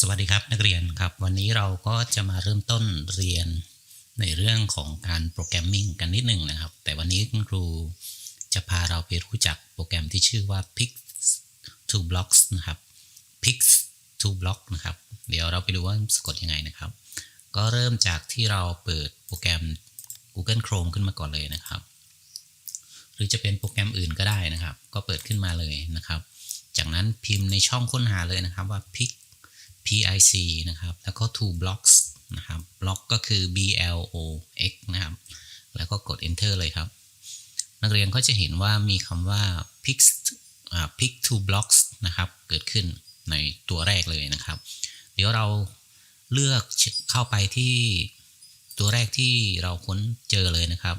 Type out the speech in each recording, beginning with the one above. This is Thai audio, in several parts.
สวัสดีครับนักเรียนครับ วันนี้เราก็จะมาเริ่มต้นเรียนในเรื่องของการโปรแกรมมิ่งกันนิดหนึ่งนะครับ แต่วันนี้คุณครูจะพาเราไปรู้จักโปรแกรมที่ชื่อว่า Pix to Blocks นะครับ Pix to Block นะครับ เดี๋ยวเราไปดูว่าสะกดยังไงนะครับ ก็เริ่มจากที่เราเปิดโปรแกรม Google Chrome ขึ้นมาก่อนเลยนะครับ หรือจะเป็นโปรแกรมอื่นก็ได้นะครับ ก็เปิดขึ้นมาเลยนะครับ จากนั้นพิมพ์ในช่องค้นหาเลยนะครับว่า Pix PIC นะครับ แล้วก็ two blocks นะครับ block ก็คือ B L O X นะครับ แล้วก็กด enter เลยครับ นักเรียนก็จะเห็นว่ามีคำว่า pick pick to blocks นะครับ เกิดขึ้นในตัวแรกเลยนะครับ เดี๋ยวเราเลือกเข้าไปที่ตัวแรกที่เราค้นเจอเลยนะครับ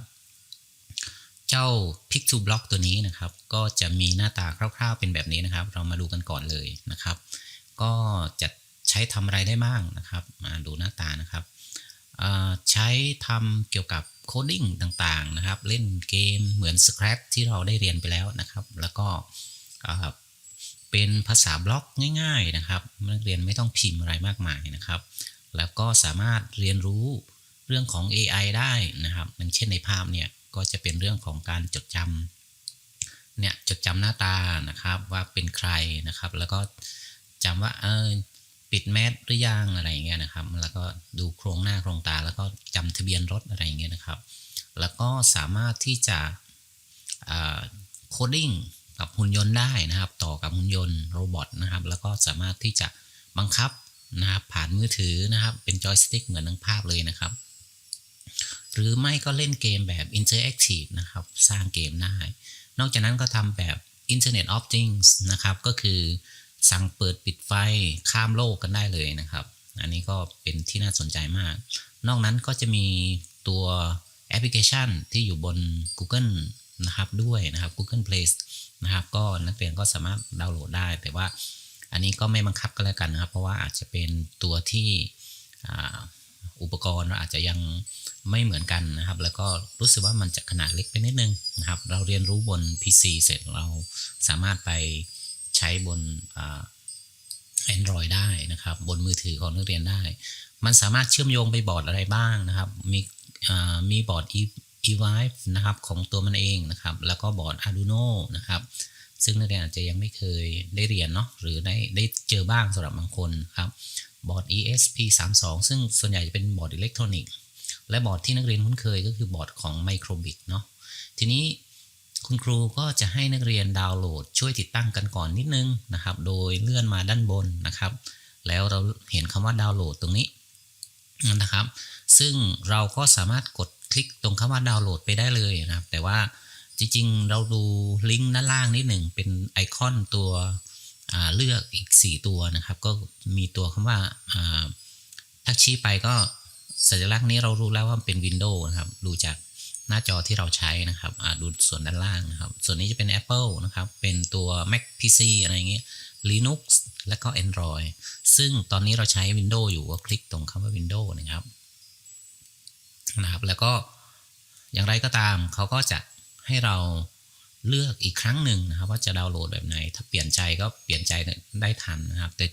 เจ้า pick to block ตัวนี้นะครับ ก็จะมีหน้าตาคร่าวๆเป็นแบบนี้นะครับ เรามาดูกันก่อนเลยนะครับ ก็จะ ใช้ทำอะไรได้บ้างนะครับมาดูหน้าตานะครับใช้ทำเกี่ยวกับโคดิ้งต่างๆนะครับ เล่นเกมเหมือน Scratch ที่เราได้เรียนไปแล้วนะครับ แล้วก็เป็นภาษาบล็อกง่าย ๆนะครับนักเรียนไม่ต้องพิมพ์อะไรมากมายนะครับ แล้วก็สามารถเรียนรู้เรื่องของ AI ได้นะครับอย่างเช่นในภาพเนี่ยก็จะเป็นเรื่องของการจดจำเนี่ยจดจำหน้าตานะครับว่าเป็นใครนะครับ แล้วก็จำว่าเออ ปิดแมสหรือยังอะไรอย่างเงี้ยนะครับ แล้วก็ดูโครงหน้าโครงตา แล้วก็จำทะเบียนรถอะไรอย่างเงี้ยนะครับ แล้วก็สามารถที่จะโคดิ้งกับหุ่นยนต์ได้นะครับ ต่อกับหุ่นยนต์โรบอทนะครับ แล้วก็สามารถที่จะบังคับนะครับผ่านมือถือนะครับ เป็นจอยสติ๊กเหมือนทั้งภาพเลยนะครับ หรือไม่ก็เล่นเกมแบบ Interactive นะครับ สร้างเกมได้ นอกจากนั้นก็ทำแบบ Internet of Things นะครับ ก็คือ สั่งเปิดปิดไฟข้ามโลกกันได้เลยนะครับ อันนี้ก็เป็นที่น่าสนใจมาก นอกนั้นก็จะมีตัวแอปพลิเคชันที่อยู่บน Google นะครับด้วยนะครับ Google Play นะครับ ก็นักเรียนก็สามารถดาวน์โหลดได้ แต่ว่าอันนี้ก็ไม่บังคับก็แล้วกันนะครับ เพราะว่าอาจจะเป็นตัวที่อุปกรณ์อาจจะยังไม่เหมือนกันนะครับ แล้วก็รู้สึกว่ามันจะขนาดเล็กไปนิดนึงนะครับ เราเรียนรู้บน PC เสร็จเราสามารถไป ใช้บน Android ได้นะครับ บนมือถือของนักเรียนได้ มันสามารถเชื่อมโยงไปบอร์ดอะไรบ้างนะครับ มีมีบอร์ด eVive นะครับของตัวมันเองนะครับ แล้วก็บอร์ด Arduino นะครับ ซึ่งนักเรียนอาจจะยังไม่เคยได้เรียนเนาะหรือได้ได้เจอบ้างสำหรับบางคนครับบอร์ด ESP32 ซึ่งส่วนใหญ่จะเป็นบอร์ดอิเล็กทรอนิกส์และบอร์ดที่นักเรียนคุ้นเคยก็คือบอร์ดของ Microbit เนาะทีนี้ คุณครูก็จะให้นักเรียนดาวน์โหลดช่วยติดตั้งกันก่อนนิดนึงนะครับ โดยเลื่อนมาด้านบนนะครับ แล้วเราเห็นคำว่าดาวน์โหลดตรงนี้นะครับ ซึ่งเราก็สามารถกดคลิกตรงคำว่าดาวน์โหลดไปได้เลยนะครับ แต่ว่าจริงๆ เราดูลิงก์ด้านล่างนิดหนึ่งเป็นไอคอนตัวเลือกอีก 4 ตัวนะครับ ก็มีตัวคำว่าถ้าชี้ไปก็สัญลักษณ์นี้เรารู้แล้วว่าเป็นวินโดว์นะครับ ดูจาก หน้าจอที่เราใช้นะครับดูส่วนด้านล่างนะครับ ส่วนนี้จะเป็น Apple นะครับ เป็นตัว Mac PC อะไรเงี้ย Linux และก็ Android ซึ่งตอนนี้เราใช้ Windows อยู่ก็คลิกตรงคำว่า Windows นะครับนะครับ แล้วก็อย่างไรก็ตามเขาก็จะให้เราเลือกอีกครั้งหนึ่งนะครับ ว่าจะดาวน์โหลดแบบไหน ถ้าเปลี่ยนใจก็เปลี่ยนใจได้ทันนะครับ แต่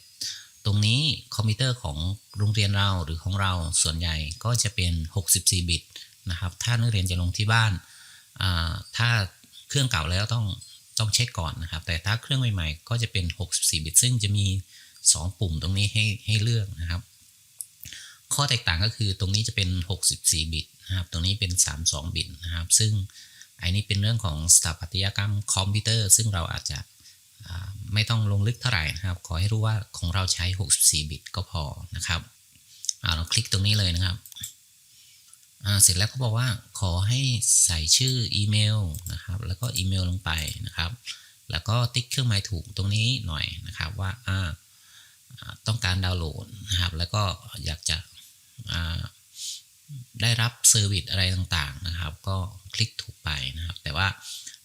ตรงนี้คอมพิวเตอร์ของโรงเรียนเราหรือของเราส่วนใหญ่ก็จะเป็น 64 บิต นะครับ ถ้านักเรียนจะลงที่บ้าน ถ้าเครื่องเก่าแล้วต้องต้องเช็คก่อนนะครับ แต่ถ้าเครื่องใหม่ๆ ก็จะเป็น 64 บิต ซึ่งจะมี 2 ปุ่มตรงนี้ให้ให้เลือกนะครับ ข้อแตกต่างก็คือตรงนี้จะเป็น 64 บิตนะครับ ตรงนี้เป็น 32 บิตนะครับ ซึ่งอันนี้เป็นเรื่องของสถาปัตยกรรมคอมพิวเตอร์ ซึ่งเราอาจจะไม่ต้องลงลึกเท่าไหร่นะครับ ขอให้รู้ว่าของเราใช้ 64 บิตก็พอนะครับ เราคลิกตรงนี้เลยนะครับ เสร็จแล้วเขาบอกว่าขอให้ใส่ชื่ออีเมลนะครับ แล้วก็อีเมลลงไปนะครับ แล้วก็ติ๊กเครื่องหมายถูกตรงนี้หน่อยนะครับว่าต้องการดาวน์โหลดนะครับ แล้วก็อยากจะได้รับเซอร์วิสอะไรต่างๆนะครับ ก็คลิกถูกไปนะครับ แต่ว่า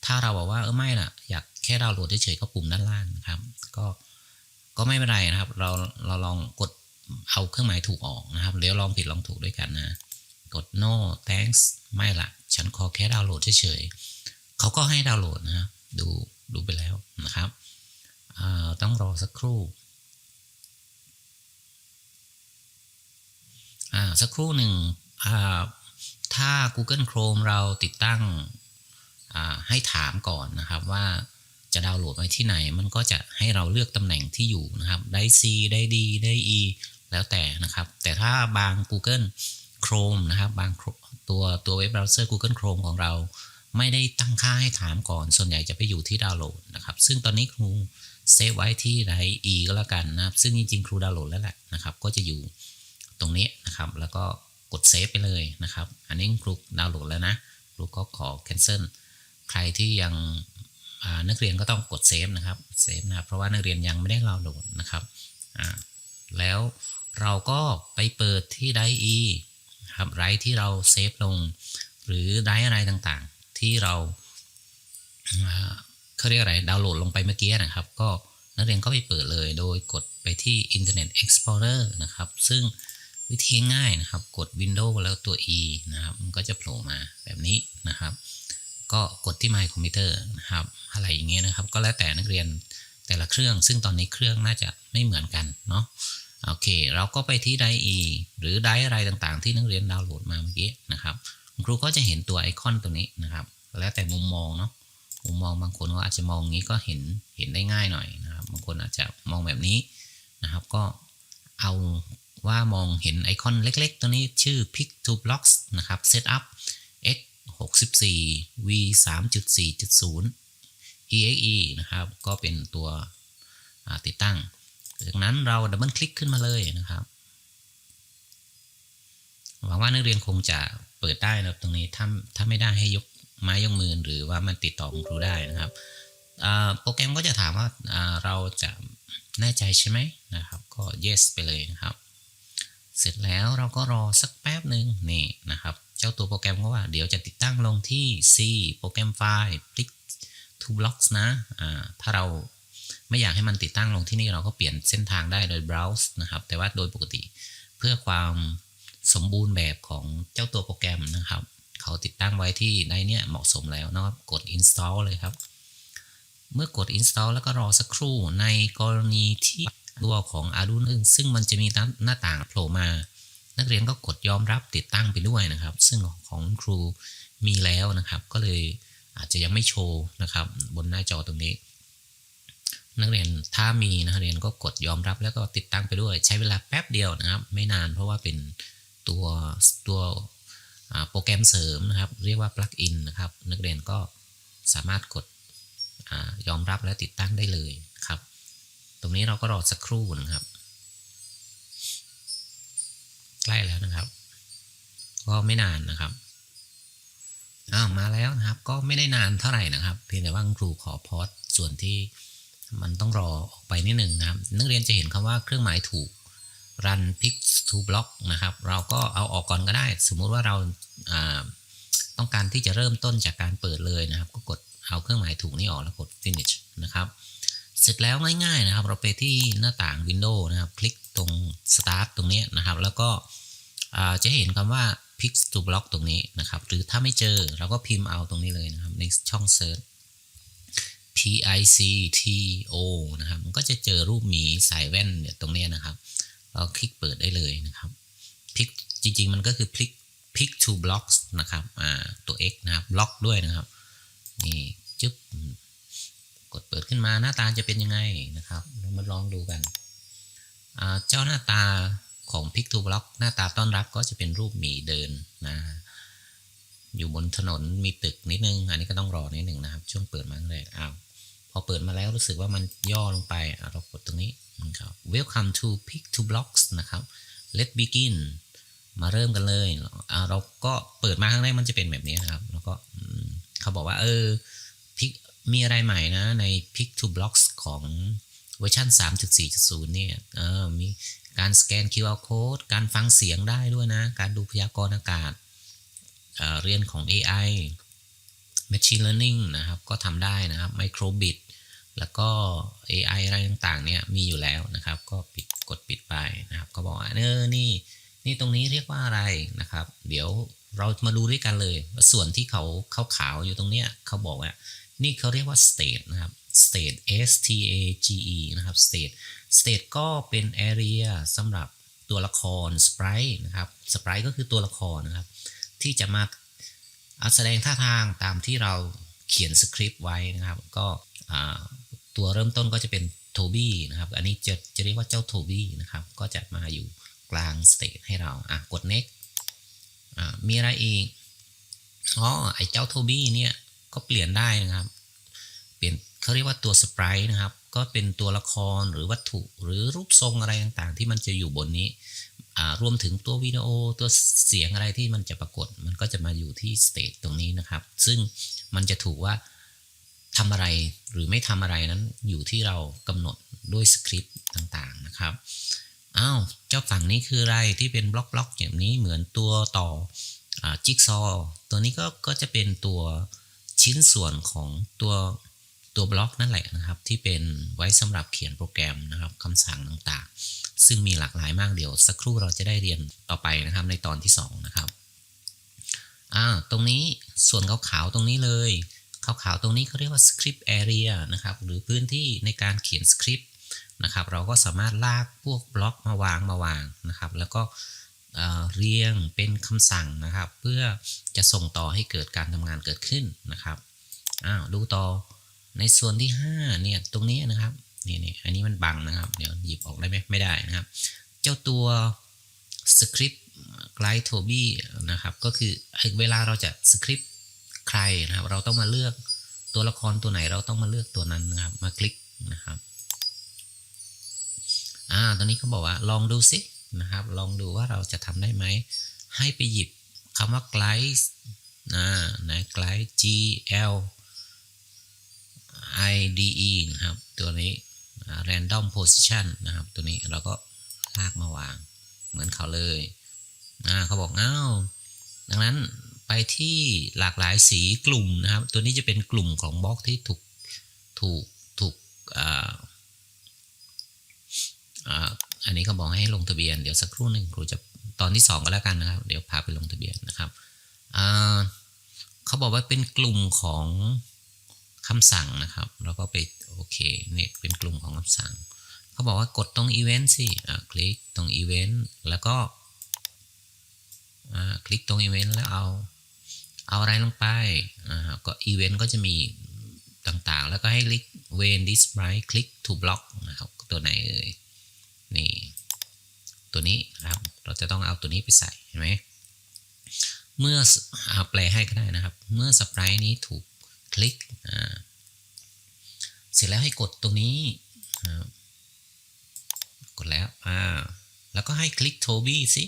ถ้าเราบอกว่าเออไม่ล่ะ อยากแค่ดาวน์โหลดเฉยๆก็ปุ่มด้านล่างนะครับ ก็ก็ไม่เป็นไรนะครับ เราเราลองกดเอาเครื่องหมายถูกออกนะครับเดี๋ยวลองผิดลองถูกด้วยกันนะ กด no thanks ไม่ละฉันขอแค่ดาวน์โหลดเฉยๆเขาก็ให้ดาวน์โหลดนะดูดูไปแล้วนะครับต้องรอสักครู่อ่าสักครู่หนึ่งอ่าถ้า Google Chrome เราติดตั้งอ่าให้ถามก่อนนะครับว่าจะดาวน์โหลดไว้ที่ไหน มันก็จะให้เราเลือกตำแหน่งที่อยู่นะครับ ได้ C ได้ D ได้ E แล้วแต่นะครับ แต่ถ้าบาง Google Chrome นะครับบางตัวตัวเว็บเบราว์เซอร์ Google Chrome ของเรา ไม่ได้ตั้งค่าให้ถามก่อน ส่วนใหญ่จะไปอยู่ที่ดาวน์โหลดนะครับ ซึ่งตอนนี้ครูเซฟไว้ที่ไร E ก็แล้วกันนะครับ ซึ่งจริงๆ ครูดาวน์โหลดแล้วแหละนะครับ ก็จะอยู่ตรงนี้นะครับ แล้วก็กดเซฟไปเลยนะครับ อันนี้ครูดาวน์โหลดแล้วนะ ครูก็ขอ cancel ใครที่ยังนักเรียนก็ต้องกดเซฟนะครับ เซฟนะ เพราะว่านักเรียนยังไม่ได้ดาวน์โหลดนะครับ แล้วเราก็ไปเปิดที่ไดอี ครับไรที่เราเซฟลง หรือไดอะไรต่างๆ ที่เราเขาเรียกอะไรดาวน์โหลดลงไปเมื่อกี้นะครับ ก็นักเรียนก็ไปเปิดเลยโดยกดไปที่ Internet Explorer นะครับ ซึ่งวิธีง่ายนะครับ กด Windows แล้วตัว E นะครับ มันก็จะโผล่มาแบบนี้นะครับ ก็กดที่ My Computer นะครับ อะไรอย่างเงี้ยนะครับ ก็แล้วแต่นักเรียนแต่ละเครื่อง ซึ่งตอนนี้เครื่องน่าจะไม่เหมือนกันเนาะ โอเค เราก็ไปที่ไดอีหรือไดอะไรต่างๆ ที่นักเรียนดาวน์โหลดมาเมื่อกี้นะครับครูก็จะเห็นตัวไอคอนตัวนี้นะครับ แล้วแต่มุมมองเนาะมุมมองบางคนก็อาจจะมองงี้ก็เห็นเห็นได้ง่ายหน่อยนะครับ บางคนอาจจะมองแบบนี้นะครับ ก็เอาว่ามองเห็นไอคอนเล็กๆ ตัวนี้ชื่อ pick to blocks นะครับ setup x 64 v 3.4.0 exe นะครับ ก็เป็นตัวติดตั้ง จากนั้นเราดับเบิลคลิกขึ้นมาเลยนะครับ หวังว่านักเรียนคงจะเปิดได้นะตรงนี้ถ้าถ้าไม่ได้ให้ยกไม้ยกมือหรือว่ามันติดต่อคุณครูได้นะครับโปรแกรมก็จะถามว่าเราจะแน่ใจใช่ไหมนะครับ ก็ yes ไปเลยนะครับ เสร็จแล้วเราก็รอสักแป๊บหนึ่งนี่นะครับ เจ้าตัวโปรแกรมก็ว่าเดี๋ยวจะติดตั้งลงที่ C โปรแกรมไฟล์ click to blocks นะถ้าเรา ไม่อยากให้มันติดตั้งลงที่นี่เราก็เปลี่ยนเส้นทางได้โดย browse นะครับ แต่ว่าโดยปกติเพื่อความสมบูรณ์แบบของเจ้าตัวโปรแกรมนะครับ เขาติดตั้งไว้ที่ในเนี่ยเหมาะสมแล้วนะครับกด install เลยครับ เมื่อกด install แล้วก็รอสักครู่ในกรณีที่ตัวของ Arduino ซึ่งมันจะมีหน้าต่างโผล่มา นักเรียนก็กดยอมรับติดตั้งไปด้วยนะครับ ซึ่งของครูมีแล้วนะครับ ก็เลยอาจจะยังไม่โชว์นะครับ บนหน้าจอตรงนี้ นักเรียนถ้ามีนักเรียนก็กดยอมรับแล้วก็ติดตั้งไปด้วย ใช้เวลาแป๊บเดียวนะครับ ไม่นานเพราะว่าเป็นตัวตัวโปรแกรมเสริมนะครับ เรียกว่า plug in นะครับ นักเรียนก็สามารถกดอยอมรับและติดตั้งได้เลยครับ ตรงนี้เราก็รอสักครู่นะครับ ใกล้แล้วนะครับ ก็ไม่นานนะครับอ้าวมาแล้วนะครับ ก็ไม่ได้นานเท่าไหร่นะครับ เพียงแต่ว่าครูขอพอดส่วนที่ มันต้องรอออกไปนิดหนึ่งนะครับ นักเรียนจะเห็นคำว่าเครื่องหมายถูก run pick to block นะครับ เราก็เอาออกก่อนก็ได้ สมมุติว่าเราต้องการที่จะเริ่มต้นจากการเปิดเลยนะครับ ก็กดเอาเครื่องหมายถูกนี้ออกแล้วกด finish นะครับ เสร็จแล้วง่ายๆนะครับ เราไปที่หน้าต่าง Windows นะครับ คลิกตรง start ตรงนี้นะครับ แล้วก็จะเห็นคำว่า pick to block ตรงนี้นะครับ หรือถ้าไม่เจอเราก็พิมพ์เอาตรงนี้เลยนะครับ ในช่อง search p i c t o นะครับ มันก็จะเจอรูปหมีใส่แว่นเนี่ยตรงนี้นะครับ เราคลิกเปิดได้เลยนะครับพลิกจริง ๆ มันก็คือพลิก pick to blocks นะครับ อ่า ตัว x นะครับ บล็อกด้วยนะครับ นี่จึ๊บ กดเปิดขึ้นมาหน้าตาจะเป็นยังไงนะครับ เรามาลองดูกันเจ้าหน้าตาของ pick to block หน้าตาต้อนรับก็จะเป็นรูปหมีเดินนะ อยู่บนถนนมีตึกนิดนึง อันนี้ก็ต้องรอนิดนึงนะครับ ช่วงเปิดมาแรกอ้าว พอเปิดมาแล้วรู้สึกว่ามันย่อลงไปเรากดตรงนี้นครับ welcome to pick to blocks นะครับ let begin มาเริ่มกันเลยเราก็เปิดมาครั้งแรกมันจะเป็นแบบนี้นะครับ แล้วก็เขาบอกว่าเออพิกมีอะไรใหม่นะใน pick to blocks ของเวอร์ชัน3.4.0 เนี่ยเออมีการสแกน QR code การฟังเสียงได้ด้วยนะ การดูพยากรณ์อากาศเเรียนของ AI Machine Learning นะครับก็ทำได้นะครับ Microbit แล้วก็ AI อะไรต่างๆเนี่ยมีอยู่แล้วนะครับ ก็ปิดกดปิดไปนะครับ ก็บอกว่าเออนี่นี่ตรงนี้เรียกว่าอะไรนะครับ เดี๋ยวเรามาดูด้วยกันเลย ส่วนที่เขาเขาขาวอยู่ตรงเนี้ยเขาบอกว่า นี่เขาเรียกว่า state นะครับ state S T A G E นะครับ state state ก็เป็น area สำหรับตัวละครสไปรท์นะครับสไปรท์ก็คือตัวละครนะครับ ที่จะมา แสดงท่าทางตามที่เราเขียนสคริปต์ไว้นะครับ ก็ตัวเริ่มต้นก็จะเป็นโทบี้นะครับ อันนี้จะจะเรียกว่าเจ้าโทบี้นะครับ ก็จะมาอยู่กลางสเตจให้เราอะกด next มีอะไรอีกอ๋อไอเจ้าโทบี้เนี่ยก็เปลี่ยนได้นะครับ เปลี่ยนเขาเรียกว่าตัวสไปรท์นะครับ ก็เป็นตัวละครหรือวัตถุหรือรูปทรงอะไรต่างๆ ที่มันจะอยู่บนนี้ รวมถึงตัววิดีโอตัวเสียงอะไรที่มันจะปรากฏ มันก็จะมาอยู่ที่สเตจตรงนี้นะครับ ซึ่งมันจะถูกว่าทำอะไรหรือไม่ทำอะไรนั้นอยู่ที่เรากำหนดด้วยสคริปต์ต่างๆนะครับอ้าวเจ้าฝั่งนี้คืออะไรที่เป็นบล็อกบล็อกๆอย่างนี้เหมือนตัวต่ออจิ๊กซอ ตัวนี้ก็ก็จะเป็นตัวชิ้นส่วนของตัว ตัวบล็อกนั่นแหละนะครับ ที่เป็นไว้สำหรับเขียนโปรแกรมนะครับคำสั่งต่างๆ ซึ่งมีหลากหลายมากเดี๋ยว สักครู่เราจะได้เรียนต่อไปนะครับในตอนที่ 2 นะครับอ่าตรงนี้ส่วนขาวๆตรงนี้เลยขาวๆตรงนี้เขาเรียกว่า script area นะครับหรือพื้นที่ในการเขียนสคริปต์นะครับเราก็สามารถลากพวกบล็อกมาวางมาวางนะครับ แล้วก็เอ่อเรียงเป็นคำสั่งนะครับ เพื่อจะส่งต่อให้เกิดการทำงานเกิดขึ้นนะครับอ้าวดูต่อ ในส่วนที่5เนี่ยตรงนี้นะครับนี่นี่อันนี้มันบังนะครับ เดี๋ยวหยิบออกได้ไหมไม่ได้นะครับ เจ้าตัวสคริปต์ไกด์โทบี้นะครับก็คือเวลาเราจะสคริปต์ใครนะครับ เราต้องมาเลือกตัวละครตัวไหนเราต้องมาเลือกตัวนั้นนะครับ มาคลิกนะครับอ่าตอนนี้เขาบอกว่าลองดูสินะครับ ลองดูว่าเราจะทำได้ไหม ให้ไปหยิบคำว่า glide นะนะ glide G L I D E นะครับ ตัวนี้ random position นะครับ ตัวนี้เราก็ลากมาวาง เหมือนเขาเลยเขาบอกอ้าวดังนั้นไปที่หลากหลายสีกลุ่มนะครับ ตัวนี้จะเป็นกลุ่มของบล็อกที่ถูกถูกถูกอ่าอันนี้เขาบอกให้ลงทะเบียน เดี๋ยวสักครู่หนึ่งครูจะตอนที่ 2 ก็แล้วกันนะครับ เดี๋ยวพาไปลงทะเบียนนะครับเขาบอกว่าเป็นกลุ่มของ คำสั่งนะครับเราก็ไปโอเคเนี่ยเป็นกลุ่มของคำสั่ง เขาบอกว่ากดตรงอีเวนต์สิอ่าคลิกตรงอีเวนต์แล้วก็อ่าคลิกตรงอีเวนต์แล้วเอาเอาอะไรลงไปอ่าก็อีเวนต์ก็จะมีต่างๆ แล้วก็ให้คลิก when this bright click to block นะครับตัวไหนเอ่ยนี่ตัวนี้นะครับเราจะต้องเอาตัวนี้ไปใส่เห็นไหมเมื่ออแปลให้ก็ได้นะครับ เมื่อสไปรท์นี้ถูก คลิกอ่าเสร็จแล้วให้กดตรงนี้ กดแล้ว อ่า แล้วก็ให้คลิกโทบี้สิ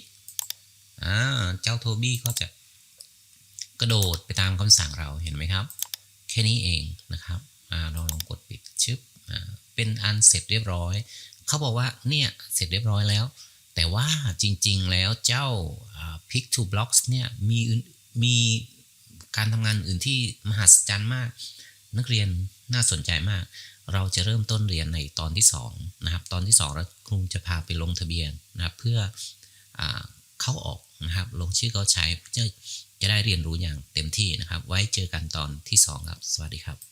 อ่า เจ้าโทบี้ก็จะกระโดดไปตามคำสั่งเราเห็นไหมครับ แค่นี้เองนะครับ อ่า เราลองกดปิดชึบ อ่า เป็นอันเสร็จเรียบร้อย เขาบอกว่า เนี่ย เสร็จเรียบร้อยแล้ว แต่ว่าจริงๆ แล้วเจ้า Pick to Blocks เนี่ย มีมี การทำงานอื่นที่มหัศจรรย์มาก นักเรียนน่าสนใจมาก เราจะเริ่มต้นเรียนในตอนที่2นะครับตอนที่2เราครูจะพาไปลงทะเบียนนะครับเพื่ออเข้าออกนะครับลงชื่อเขาใช้จะจะได้เรียนรู้อย่างเต็มที่นะครับ ไว้เจอกันตอนที่2ครับ สวัสดีครับ